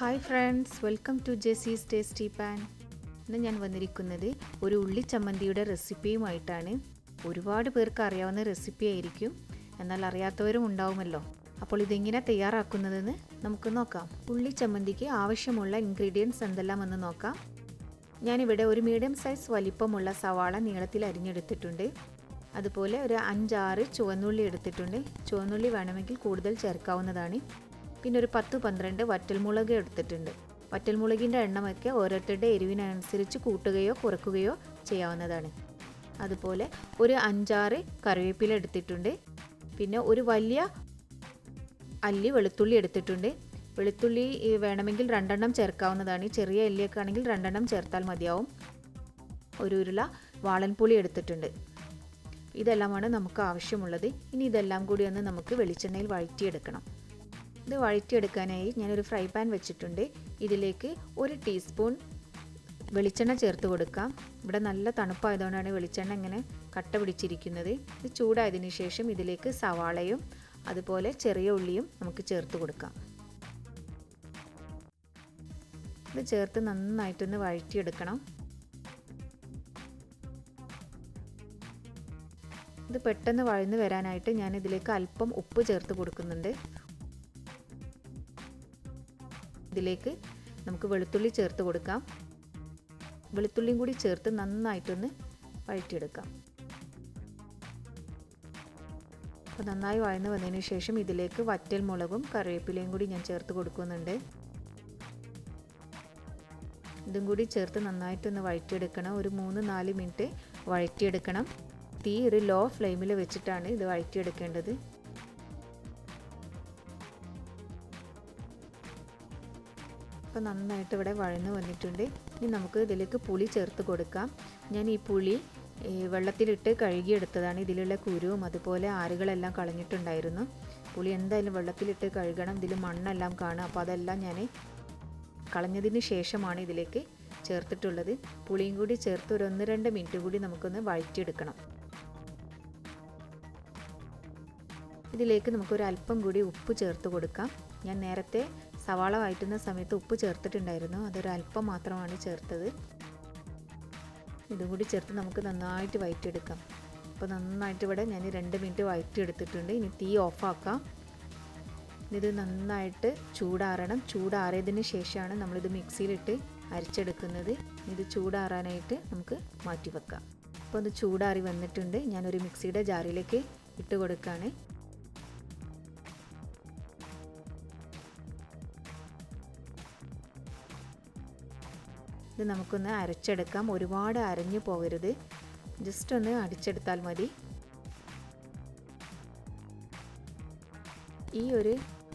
Hi friends welcome to Jessy's tasty pan ഇന്ന് ഞാൻ വന്നിരിക്കുന്നത് ഒരു ഉള്ളി ചമ്മന്തിയുടെ റെസിപ്പിയുമായിട്ടാണ്. ഒരുപാട് പേർക്ക് അറിയാവുന്ന റെസിപ്പി ആയിരിക്കും. എന്നാൽ അറിയാത്തവരും ഉണ്ടാവുമല്ലോ. അപ്പോൾ ഇതെങ്ങനെ തയ്യാറാക്കുന്നതെന്ന് നമുക്ക് നോക്കാം. ഉള്ളി ചമ്മന്തിക്ക് ആവശ്യമുള്ള ഇൻഗ്രീഡിയൻസ് എന്തെല്ലാം എന്ന് നോക്കാം. ഞാനിവിടെ ഒരു മീഡിയം സൈസ് വലിപ്പമുള്ള സവാള നീളത്തിൽ അരിഞ്ഞെടുത്തിട്ടുണ്ട്. അതുപോലെ ഒരു അഞ്ചാറ് ചുവന്നുള്ളി എടുത്തിട്ടുണ്ട്. ചുവന്നുള്ളി വേണമെങ്കിൽ കൂടുതൽ ചേർക്കാവുന്നതാണ്. പിന്നെ ഒരു പത്ത് പന്ത്രണ്ട് വറ്റൽമുളക് എടുത്തിട്ടുണ്ട്. വറ്റൽമുളകിന്റെ എണ്ണമൊക്കെ ഓരോരുത്തരുടെ എരിവിനനുസരിച്ച് കൂട്ടുകയോ കുറക്കുകയോ ചെയ്യാവുന്നതാണ്. അതുപോലെ ഒരു അഞ്ചാറ് കറിവേപ്പില എടുത്തിട്ടുണ്ട്. പിന്നെ ഒരു വലിയ അല്ലി വെളുത്തുള്ളി എടുത്തിട്ടുണ്ട്. വെളുത്തുള്ളി വേണമെങ്കിൽ രണ്ടെണ്ണം ചേർക്കാവുന്നതാണ്. ചെറിയ അല്ലിയൊക്കെ ആണെങ്കിൽ രണ്ടെണ്ണം ചേർത്താൽ മതിയാവും. ഒരു ഉരുള വാളൻപുളി എടുത്തിട്ടുണ്ട്. ഇതെല്ലാമാണ് നമുക്ക് ആവശ്യമുള്ളത്. ഇനി ഇതെല്ലാം കൂടി ഒന്ന് നമുക്ക് വെളിച്ചെണ്ണയിൽ വഴറ്റിയെടുക്കണം. ഇത് വഴറ്റിയെടുക്കാനായി ഞാനൊരു ഫ്രൈ പാൻ വെച്ചിട്ടുണ്ട്. ഇതിലേക്ക് ഒരു ടീസ്പൂൺ വെളിച്ചെണ്ണ ചേർത്ത് കൊടുക്കാം. ഇവിടെ നല്ല തണുപ്പായതുകൊണ്ടാണ് വെളിച്ചെണ്ണ ഇങ്ങനെ കട്ട പിടിച്ചിരിക്കുന്നത്. ഇത് ചൂടായതിനു ശേഷം ഇതിലേക്ക് സവാളയും അതുപോലെ ചെറിയ ഉള്ളിയും നമുക്ക് ചേർത്ത് കൊടുക്കാം. ഇത് ചേർത്ത് നന്നായിട്ടൊന്ന് വഴറ്റിയെടുക്കണം. ഇത് പെട്ടെന്ന് വഴന്ന് വരാനായിട്ട് ഞാൻ ഇതിലേക്ക് അല്പം ഉപ്പ് ചേർത്ത് കൊടുക്കുന്നുണ്ട്. ഇതിലേക്ക് നമുക്ക് വെളുത്തുള്ളി ചേർത്ത് കൊടുക്കാം. വെളുത്തുള്ളിയും കൂടി ചേർത്ത് നന്നായിട്ടൊന്ന് വഴറ്റിയെടുക്കാം. അപ്പോൾ നന്നായി വഴന്ന് വന്നതിന് ശേഷം ഇതിലേക്ക് വറ്റൽ മുളകും കറിവേപ്പിലയും കൂടി ഞാൻ ചേർത്ത് കൊടുക്കുന്നുണ്ട്. ഇതും കൂടി ചേർത്ത് നന്നായിട്ടൊന്ന് വഴറ്റിയെടുക്കണം. ഒരു മൂന്ന് നാല് മിനിറ്റ് വഴറ്റിയെടുക്കണം. തീ ഒരു ലോ ഫ്ലെയിമിൽ വെച്ചിട്ടാണ് ഇത് വഴറ്റിയെടുക്കേണ്ടത്. അപ്പോൾ നന്നായിട്ട് ഇവിടെ വഴന്ന് വന്നിട്ടുണ്ട്. ഇനി നമുക്ക് ഇതിലേക്ക് പുളി ചേർത്ത് കൊടുക്കാം. ഞാൻ ഈ പുളി വെള്ളത്തിലിട്ട് കഴുകിയെടുത്തതാണ്. ഇതിലുള്ള കുരുവും അതുപോലെ ആരുകളെല്ലാം കളഞ്ഞിട്ടുണ്ടായിരുന്നു. പുളി എന്തായാലും വെള്ളത്തിലിട്ട് കഴുകണം. ഇതിൽ മണ്ണെല്ലാം കാണും. അപ്പോൾ അതെല്ലാം ഞാൻ കളഞ്ഞതിന് ശേഷമാണ് ഇതിലേക്ക് ചേർത്തിട്ടുള്ളത്. പുളിയും കൂടി ചേർത്ത് ഒരു ഒന്ന് രണ്ട് മിനിറ്റ് കൂടി നമുക്കൊന്ന് വഴറ്റിയെടുക്കണം. ഇതിലേക്ക് നമുക്കൊരു അല്പം കൂടി ഉപ്പ് ചേർത്ത് കൊടുക്കാം. ഞാൻ നേരത്തെ സവാള വഴറ്റുന്ന സമയത്ത് ഉപ്പ് ചേർത്തിട്ടുണ്ടായിരുന്നു. അതൊരല്പം മാത്രമാണ് ചേർത്തത്. ഇതും കൂടി ചേർത്ത് നമുക്ക് നന്നായിട്ട് വഴറ്റിയെടുക്കാം അപ്പോൾ നന്നായിട്ട് ഇവിടെ ഞാൻ രണ്ട് മിനിറ്റ് വഴറ്റിയെടുത്തിട്ടുണ്ട് ഇനി തീ ഓഫാക്കാം. ഇത് നന്നായിട്ട് ചൂടാറണം. ചൂടാറിയതിന് ശേഷമാണ് നമ്മളിത് മിക്സിയിലിട്ട് അരച്ചെടുക്കുന്നത്. ഇത് ചൂടാറാനായിട്ട് നമുക്ക് മാറ്റി വെക്കാം അപ്പോൾ അത് ചൂടാറി വന്നിട്ടുണ്ട്. ഞാനൊരു മിക്സിയുടെ ജാറിലേക്ക് ഇട്ട് കൊടുക്കുകയാണ്. ഇത് നമുക്കൊന്ന് അരച്ചെടുക്കാം. ഒരുപാട് അരഞ്ഞു പോകരുത്. ജസ്റ്റ് ഒന്ന് അടിച്ചെടുത്താൽ മതി. ഈ ഒരു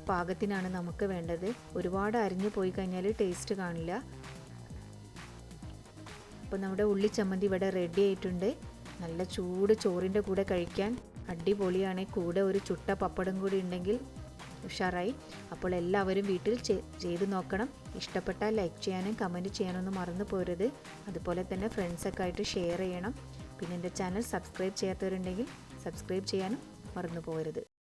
പാകത്തിനാണ് നമുക്ക് വേണ്ടത്. ഒരുപാട് അരിഞ്ഞു പോയി കഴിഞ്ഞാൽ ടേസ്റ്റ് കാണില്ല. അപ്പോൾ നമ്മുടെ ഉള്ളി ചമ്മന്തി ഇവിടെ റെഡി ആയിട്ടുണ്ട്. നല്ല ചൂട് ചോറിന്റെ കൂടെ കഴിക്കാൻ അടിപൊളിയാണ്. കൂടെ ഒരു ചുട്ട പപ്പടം കൂടി ഉണ്ടെങ്കിൽ ഉഷാറായി. അപ്പോൾ എല്ലാവരും വീട്ടിൽ ചെയ്ത് നോക്കണം. ഇഷ്ടപ്പെട്ടാൽ ലൈക്ക് ചെയ്യാനും കമന്റ് ചെയ്യാനൊന്നും മറന്നു പോരുത്. അതുപോലെ തന്നെ ഫ്രണ്ട്സൊക്കെ ആയിട്ട് ഷെയർ ചെയ്യണം. പിന്നെ എന്റെ ചാനൽ സബ്സ്ക്രൈബ് ചെയ്യാത്തവരുണ്ടെങ്കിൽ സബ്സ്ക്രൈബ് ചെയ്യാനും മറന്നു പോകരുത്